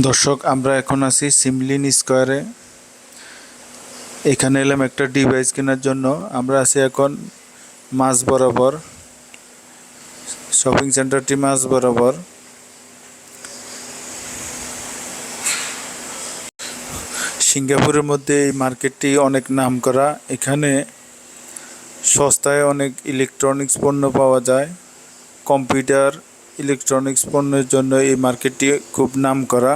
দর্শক, আমরা এখন আছি সিমলিন স্কোয়ারে। এখানে এলাম একটা ডিভাইস কেনার জন্য। আমরা আছি এখন মাঝ বরাবর। শপিং সেন্টারটি মাঝ বরাবর। সিঙ্গাপুরের মধ্যে এই মার্কেটটি অনেক নাম করা এখানে সস্তায় অনেক ইলেকট্রনিক্স পণ্য পাওয়া যায়। কম্পিউটার ইলেকট্রনিক্স পণ্যের জন্য এই মার্কেটটি খুব নাম করা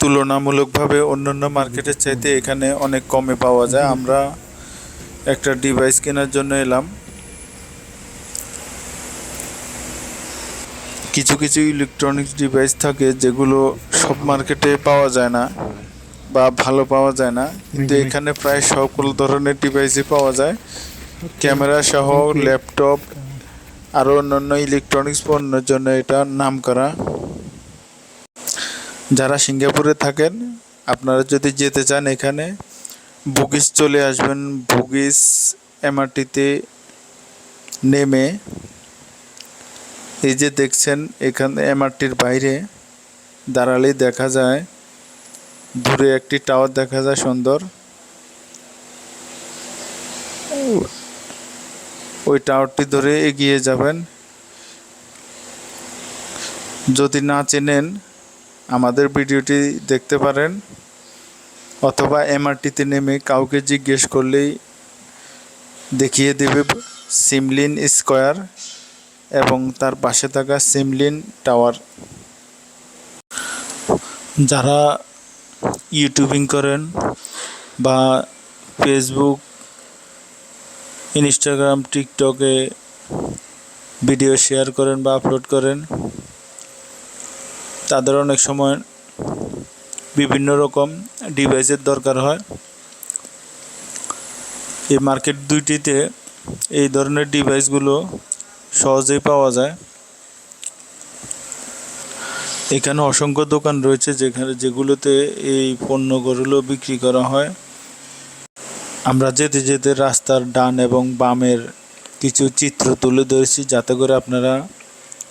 তুলনামূলকভাবে অন্যান্য মার্কেটের চাইতে এখানে অনেক কমে পাওয়া যায়। আমরা একটা ডিভাইস কেনার জন্য এলাম। কিছু কিছু ইলেকট্রনিক্স ডিভাইস থাকে যেগুলো সব মার্কেটে পাওয়া যায় না বা ভালো পাওয়া যায় না। কিন্তু এখানে প্রায় সকল ধরনের ডিভাইসই পাওয়া যায়। ক্যামেরা সহ, ল্যাপটপ আরও অন্যান্য ইলেকট্রনিক্স পণ্যের জন্য এটা নাম করা যারা সিঙ্গাপুরে থাকেন, আপনারা যদি যেতে চান এখানে বুগিস চলে আসবেন। বুগিস এমআরটিতে নেমে এই যে দেখছেন, এখানে এমআরটির বাইরে দাঁড়ালেই দেখা যায়, দূরে একটি টাওয়ার দেখা যায় সুন্দর। ওই টাওয়ারটি ধরে এগিয়ে যাবেন। যদি না চেনেন, আমাদের ভিডিওটি দেখতে পারেন, অথবা এমআরটিতে নেমে কাউকে জিজ্ঞেস করলেই দেখিয়ে দেবে সিমলিন স্কোয়ার এবং তার পাশে থাকা সিমলিন টাওয়ার। যারা ইউটিউবিং করেন বা ফেসবুক ইনস্টাগ্রাম টিকটকে ভিডিও শেয়ার করেন বা আপলোড করেন। তাদের অনেক সময় বিভিন্ন রকম ডিভাইসের দরকার হয়। এই মার্কেট দুইটিতে এই ধরনের ডিভাইসগুলো সহজেই পাওয়া যায়। এখানে অসংখ্য দোকান রয়েছে যেখানে যেগুলোতে এই পণ্যগুলো বিক্রি করা হয়। আমরা যেতে যেতে রাস্তার ডান এবং বামের কিছু চিত্র তুলে ধরেছি যাতে করে আপনারা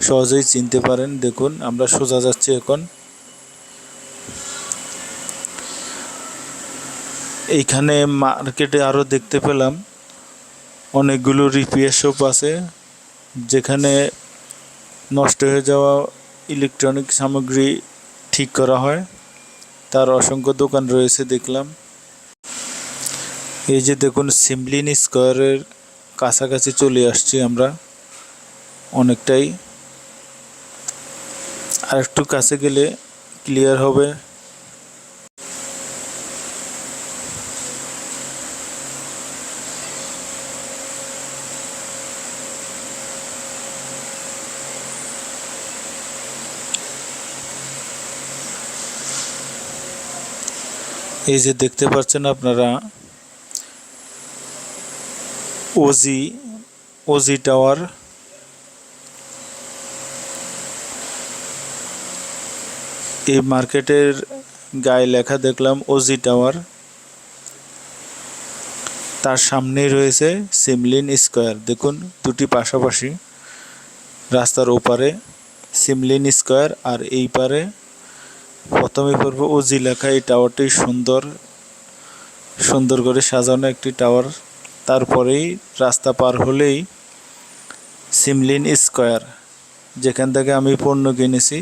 সহজেই চিনতে পারেন। দেখুন, আমরা সোজা যাচ্ছি এখন। এইখানে মার্কেটে আরও দেখতে পেলাম অনেকগুলো রিপেয়ার শপ আছে, যেখানে নষ্ট হয়ে যাওয়া ইলেকট্রনিক সামগ্রী ঠিক করা হয়। তার অসংখ্য দোকান রয়েছে, দেখলাম। এই যে দেখুন সিমলিন স্কোয়ারের কাছাকাছি চলে আসছি আমরা। অনেকটাই। আর একটু কাছে গেলে ক্লিয়ার হবে। এই যে দেখতে পাচ্ছেন আপনারা ওজি ওজি টাওয়ার। এই মার্কেটের গায়ে লেখা দেখলাম ওজি টাওয়ার। তার সামনেই রয়েছে সিমলিন স্কোয়ার। দেখুন, দুটি পাশাপাশি রাস্তার ওপারে সিমলিন স্কোয়ার আর এই পারে প্রথমে পড়ব ওজি লেখা। এই টাওয়ারটি সুন্দর সুন্দর করে সাজানো একটি টাওয়ার। তারপরেই রাস্তা পার হলেই সিমলিন স্কোয়ার, যেখান থেকে আমি পণ্য কিনেছি।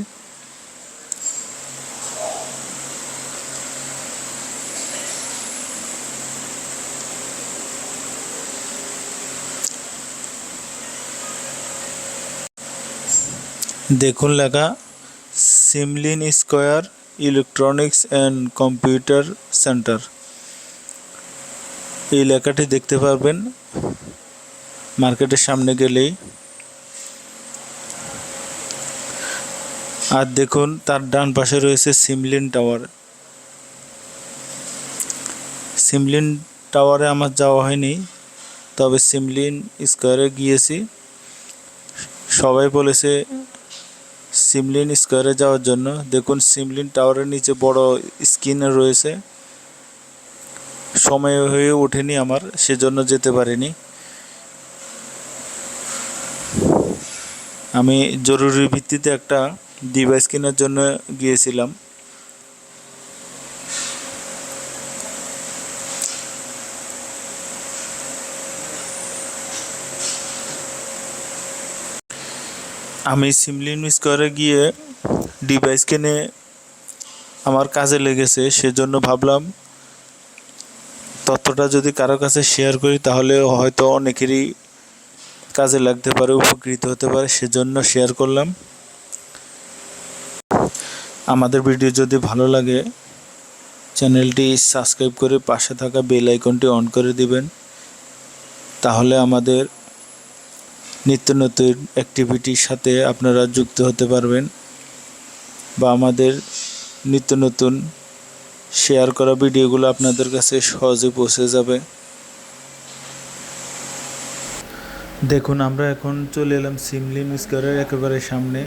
দেখুন লেখা, Simlin Square Electronics and Computer Centre. এই লেখাটি দেখতে পারবেন। মার্কেটের সামনে গেলেই। আর দেখুন, তার ডান পাশে রয়েছে সিমলিন টাওয়ার। সিমলিন টাওয়ারে আমার যাওয়া হয়নি, তবে সিমলিন স্কোয়ারে গিয়েছি। সবাই বলেছে সিমলিন স্কোয়ারে যাওয়ার জন্য। দেখুন, সিমলিন টাওয়ারের নিচে বড় স্ক্রিন রয়েছে। সময় হয়ে ওঠেনি আমার, সেজন্য যেতে পারিনি। আমি জরুরি ভিত্তিতে একটা ডিভাইস কেনার জন্য গিয়েছিলাম। আমি সিমলিন স্কোয়ারে গিয়ে ডিভাইস কিনে আমার কাজে লেগেছে, সেজন্য ভাবলাম তথ্যটা যদি কারও কাছে শেয়ার করি, তাহলে হয়তো অনেকেরই কাজে লাগতে পারে, উপকৃত হতে পারে, সেজন্য শেয়ার করলাম। আমাদের ভিডিও যদি ভালো লাগে চ্যানেলটি সাবস্ক্রাইব করে পাশে থাকা বেল আইকনটি অন করে দিবেন। তাহলে আমাদের নিত্য নতুন অ্যাক্টিভিটির সাথে আপনারা যুক্ত হতে পারবেন। বা আমাদের নিত্য নতুন শেয়ার করা ভিডিওগুলো আপনাদের কাছে সহজে পৌঁছে যাবে। দেখুন, আমরা এখন চলে এলাম সিমলি স্কোয়ারের একেবারে সামনে।